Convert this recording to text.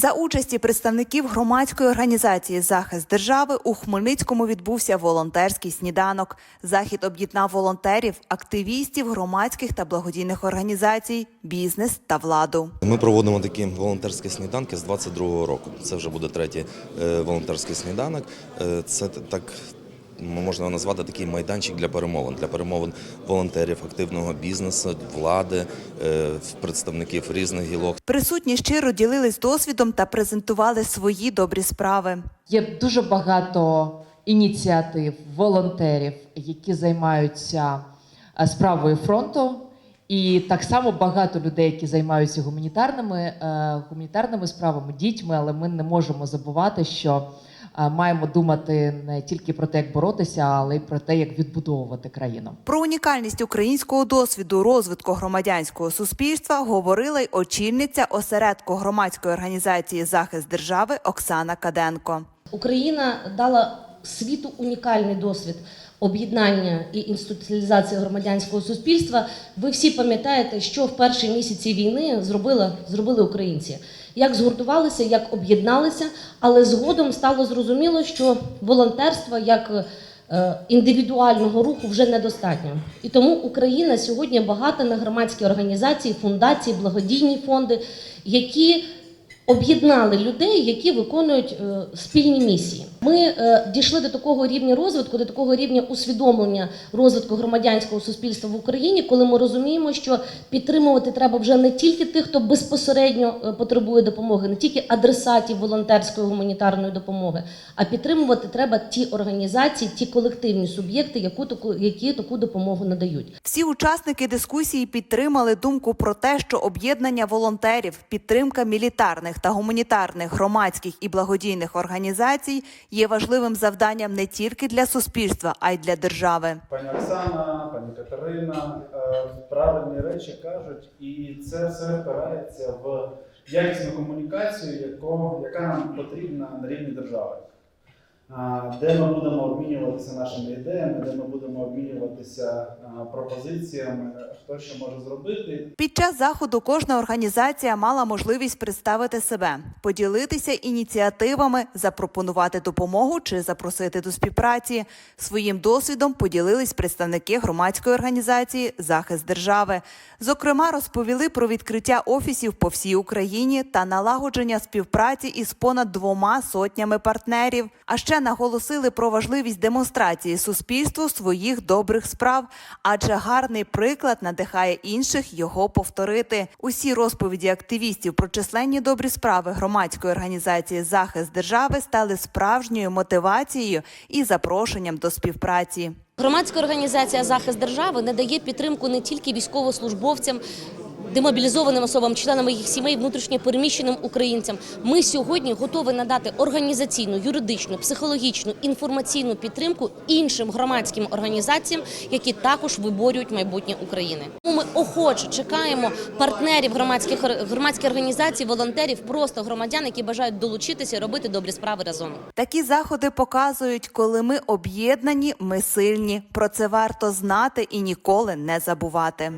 За участі представників громадської організації Захист держави у Хмельницькому відбувся волонтерський сніданок. Захід об'єднав волонтерів, активістів громадських та благодійних організацій, бізнес та владу. Ми проводимо такі волонтерські сніданки з 22-го року. Це вже буде третій е, волонтерський сніданок. Е, Це так можна назвати такий майданчик для перемовин, для перемовин волонтерів, активного бізнесу, влади, е, представників різних гілок. Присутні щиро ділились досвідом та презентували свої добрі справи. Є дуже багато ініціатив, волонтерів, які займаються е, справою фронту. І так само багато людей, які займаються гуманітарними, е, гуманітарними справами, дітьми, але ми не можемо забувати, що маємо думати не тільки про те, як боротися, але й про те, як відбудовувати країну. Про унікальність українського досвіду розвитку громадянського суспільства говорила й очільниця осередку громадської організації Захист держави Оксана Каденко. Україна дала світу унікальний досвід об'єднання і інституціалізації громадянського суспільства. Ви всі пам'ятаєте, що в перші місяці війни зробили, зробили українці. Як згуртувалися, як об'єдналися, але згодом стало зрозуміло, що волонтерства як е, індивідуального руху вже недостатньо. І тому Україна сьогодні багата на громадські організації, фундації, благодійні фонди, які об'єднали людей, які виконують е, спільні місії. Ми е, дійшли до такого рівня розвитку, до такого рівня усвідомлення розвитку громадянського суспільства в Україні, коли ми розуміємо, що підтримувати треба вже не тільки тих, хто безпосередньо е, потребує допомоги, не тільки адресатів волонтерської гуманітарної допомоги, а підтримувати треба ті організації, ті колективні суб'єкти, яку таку, які таку допомогу надають. Всі учасники дискусії підтримали думку про те, що об'єднання волонтерів, підтримка мілітарних та гуманітарних громадських і благодійних організацій є важливим завданням не тільки для суспільства, а й для держави. Пані Оксана, пані Катерина е, правильні речі кажуть, і це все впирається в якісну комунікацію, яко, яка нам потрібна на рівні держави. Де ми будемо обмінюватися нашими ідеями, де ми будемо обмінюватися пропозиціями, хто що може зробити, Під час заходу кожна організація мала можливість представити себе, поділитися ініціативами, запропонувати допомогу чи запросити до співпраці. Своїм досвідом поділились представники громадської організації Захист держави. Зокрема, розповіли про відкриття офісів по всій Україні та налагодження співпраці із понад двома сотнями партнерів. А ще наголосили про важливість демонстрації суспільству своїх добрих справ, адже гарний приклад надихає інших його повторити. Усі розповіді активістів про численні добрі справи громадської організації Захист держави стали справжньою мотивацією і запрошенням до співпраці. Громадська організація захист держави надає підтримку не тільки військовослужбовцям. Демобілізованим особам, членам їх сімей, внутрішньо переміщеним українцям, ми сьогодні готові надати організаційну, юридичну, психологічну, інформаційну підтримку іншим громадським організаціям, які також виборюють майбутнє України. Ми охоче чекаємо партнерів громадських громадських організацій, волонтерів, просто громадян, які бажають долучитися і робити добрі справи разом. Такі заходи показують, коли ми об'єднані, ми сильні. Про це варто знати і ніколи не забувати.